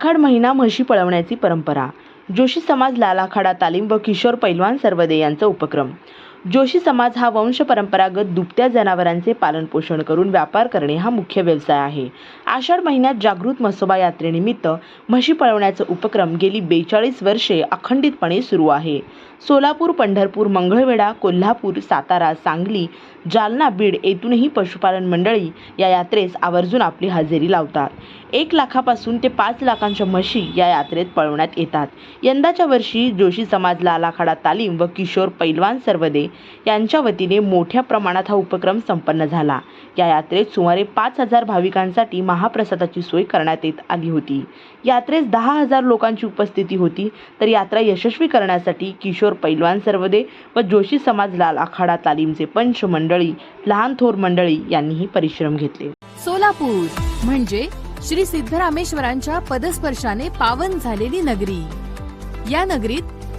आखाड महिना म्हशी पळवण्याची परंपरा. जोशी समाज लालाखाडा तालीम व किशोर पैलवान सर्वदे यांचा उपक्रम. जोशी समाज हा वंश परंपरागत दुभत्या जनावरांचे पालनपोषण करून व्यापार करणे हा मुख्य व्यवसाय आहे. आषाढ महिन्यात जागृत म्हसोबा यात्रेनिमित्त म्हशी पळवण्याचा उपक्रम गेली बेचाळीस वर्षे अखंडितपणे सुरू आहे. सोलापूर पंढरपूर मंगळवेढा कोल्हापूर सातारा सांगली जालना बीड येथूनही पशुपालन मंडळी या यात्रेस आवर्जून आपली हजेरी लावतात. एक लाखापासून ते पाच लाखांच्या म्हशी या यात्रेत पळवण्यात येतात. यंदाच्या वर्षी जोशी समाज लालाखाडा तालीम व किशोर पैलवान सर्वदे यांच्या वतीने मोठ्या प्रमाणात हा उपक्रम संपन्न झाला. या यात्रेत सुमारे पाच हजार भाविकांसाठी महाप्रसादाची सोय करण्यात येत आली होती. यात्रेस दहा हजार लोकांची उपस्थिती होती. तर यात्रा यशस्वी करण्यासाठी किशोर पैलवान सर्वदे व जोशी समाज लाल आखाडा तालीमचे पंच मंडळी लहान थोर मंडळी यांनीही परिश्रम घेतले. सोलापूर म्हणजे श्री सिद्धरामेश्वरांच्या पदस्पर्शाने पावन झालेली नगरी. या नगरीत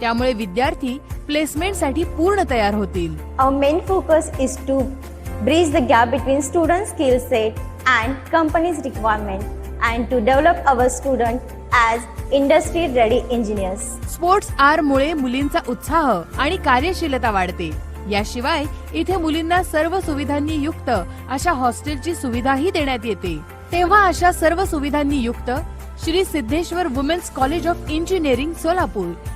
त्यामुळे विद्यार्थी प्लेसमेंटसाठी पूर्ण तयार होतील. Our main focus is to bridge the gap between student skill set and company's requirement and to develop our student as industry ready engineers. Sports R मुळे मुलींचा उत्साह आणि कार्यशीलता वाढते. याशिवाय इथे मुलींना सर्व सुविधांनी युक्त अशा हॉस्टेलची सुविधाही देण्यात येते. तेव्हा अशा सर्व सुविधांनी युक्त Shri Siddheshwar women's college of engineering Solapur.